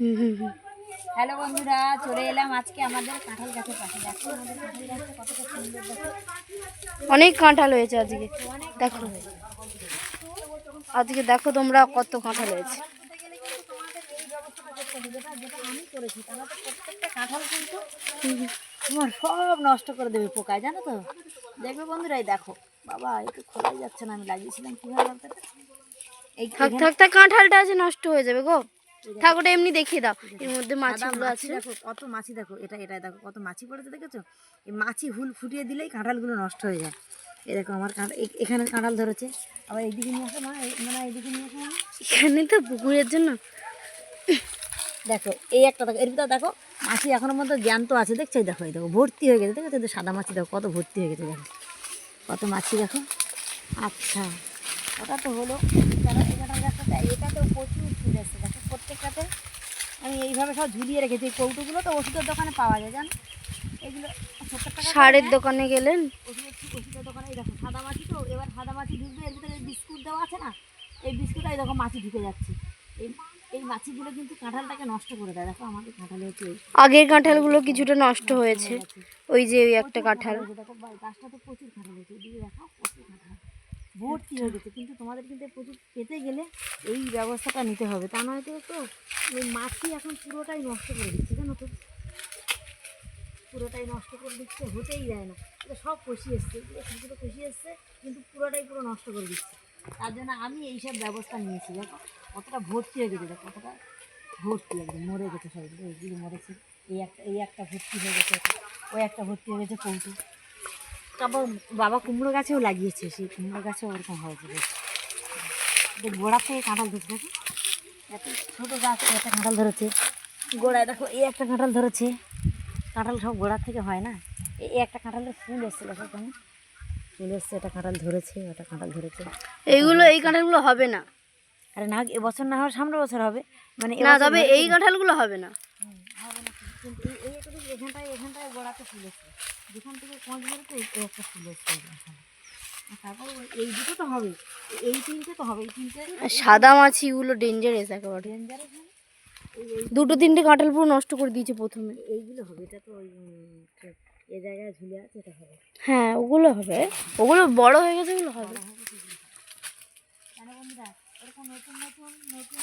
হুম হুম হুম hello বন্ধুরা চলে এলাম আজকে আমাদের কাঁঠাল গাছের পাশে। দেখো আমাদের কাঁঠাল গাছটা কতটা সুন্দর দেখো। অনেক কাঁঠাল হয়েছে আজকে। দেখো। আজকে দেখো তোমরা কত কাঁঠাল হয়েছে। আমি করেছি তাহলে প্রত্যেকটা কাঁঠাল কিন্তু তোমার সব নষ্ট করে দেবে পোকায় জানো তো? দেখবে বন্ধুরা এই দেখো। বাবা এই তো খোলাই যাচ্ছে না আমি লাগিয়েছিলাম কীভাবে এই থাক থাক থাক কাঁঠালটা আছে নষ্ট হয়ে যাবে গো। থাক ওটা এমনি দেখিয়ে দাও। এর মধ্যে মাছগুলো মাছি আছে। দেখো কত মাছি দেখো এটা এটা দেখো কত মাছি পড়েছে দেখেছ? এই মাছি হুল ফুটিয়ে দিলেই কাঁঠালগুলো নষ্ট হয়ে যায়। এই দেখো আমার এখানে কাঁঠাল ধরেছে। আবার এইদিকে নিয়ে আসো মা মানে এইদিকে নিয়ে আসো এখানে তো পুকুরের জন্য। দেখো এই একটা দেখো এর ভিতরে দেখো মাছি এখনও মধ্যে জ্যান্ত আছে দেখছ? দেখো এই দেখো ভর্তি হয়ে গেছে দেখো তো সাদা মাছি দেখো কত ভর্তি হয়ে গেছে দেখো। কত মাছি দেখো। আচ্ছা ওটা তো হলো এটা এটাতেও প্রচুর ফুল এসছে দেখো প্রত্যেকটাতে আমি এইভাবে সব ঝুলিয়ে রেখেছি। এই কৌটোগুলো তো ওষুধের দোকানে পাওয়া যায় জানো? এগুলো সারের। দোকানে গেলেন? ওষুধের ওষুধের দোকানে এই দেখো সাদা মাছি তো এবার সাদা মাছি ঢুকবে এর ভিতরে বিস্কুট দেওয়া আছে না? এই বিস্কুটটা এই দেখো মাছি ঢুকে যাচ্ছে। এই এই মাছিগুলো কিন্তু কাঁঠালটাকে নষ্ট করে দেয়। দেখো আমাদের কাঁঠালে হচ্ছে আগের কাঁঠালগুলো কিছুটা নষ্ট হয়েছে। ওই যে ওই একটা কাঁঠাল দেখো গাছটাতে প্রচুর কাঁঠাল হয়েছে। দেখো প্রচুর কাঁঠাল। ভর্তি হয়ে গেছে। কিন্তু তোমাদের কিন্তু প্রচুর পেতে গেলে এই ব্যবস্থাটা নিতে হবে তা নয়তো তো তো ওই মাছি এখন পুরোটাই নষ্ট করে দিচ্ছে জানো তো? পুরোটাই নষ্ট করে দিচ্ছে হতেই যায় না। এটা সব কষি এসছে এগুলো সবগুলো কষি এসছে কিন্তু পুরোটাই পুরো নষ্ট করে দিচ্ছে। তার জন্য আমি এইসব ব্যবস্থা নিয়েছি দেখো কতটা ভর্তি হয়ে গেছে দেখো কতটা ভর্তি একদম মরে গেছে সবগুলো এইগুলো মরেছে এই একটা এই একটা ভর্তি হয়ে গেছে ওই একটা ভর্তি হয়ে গেছে কৌটো। তারপর বাবা কুমড়ো গাছেও লাগিয়েছে সেই কুমড়ো গাছেও ওরকম হয়েছে বেশ। গোড়া থেকে কাঁঠাল ধরছে এত ছোটো গাছ একটা কাঁঠাল ধরেছে। গোড়ায় দেখো এই একটা কাঁঠাল ধরেছে। কাঁঠাল সব গোড়া থেকে হয় না? এই একটা কাঁঠালের ফুল এসছে দেখো কেমন। ফুল এসছে এটা কাঁঠাল ধরেছে ওটা কাঁঠাল ধরেছে। এইগুলো এই কাঁঠালগুলো হবে না। আরে না এবছর না হওয়ার সামনের বছর হবে। মানে না তবে এই কাঁঠালগুলো হবে না। হবে না কিন্তু এখানটায় এখানটায় গোড়াতে যেখান থেকে কোঁচ একটা তারপর এই দুটো তো হবে এই তিনটে তো হবে এই তিনটে সাদা মাছিগুলো ডেঞ্জারাস একেবারে। দুটো তিনটে কাঁঠাল পুরো নষ্ট করে দিয়েছে প্রথমে। এইগুলো হবে। এটা তো এ জায়গায় ঝুলে আছে এটা হবে। হ্যাঁ ওগুলো হবে। ওগুলো বড় হয়ে গেছে ওগুলো হবে। বন্ধুরা? এরকম নতুন নতুন নতুন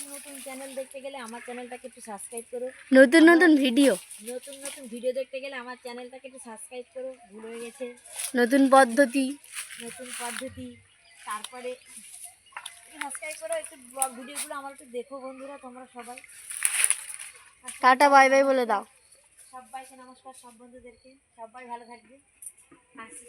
চ্যানেল দেখতে গেলে আমার চ্যানেলটাকে একটু সাবস্ক্রাইব করো। নতুন নতুন ভিডিও নতুন নতুন ভিডিও দেখতে গেলে আমার চ্যানেলটাকে একটু সাবস্ক্রাইব করো ভুল হয়ে গেছে। নতুন পদ্ধতি। নতুন পদ্ধতি। তারপরে সাবস্ক্রাইব করো একটু ব্লগ ভিডিওগুলো আমার একটু দেখো বন্ধুরা তোমরা সবাই। টাটা বাই বাই বলে দাও। সবাইকে নমস্কার সব বন্ধুদেরকে। সবাই ভালো থাকবে। আসি।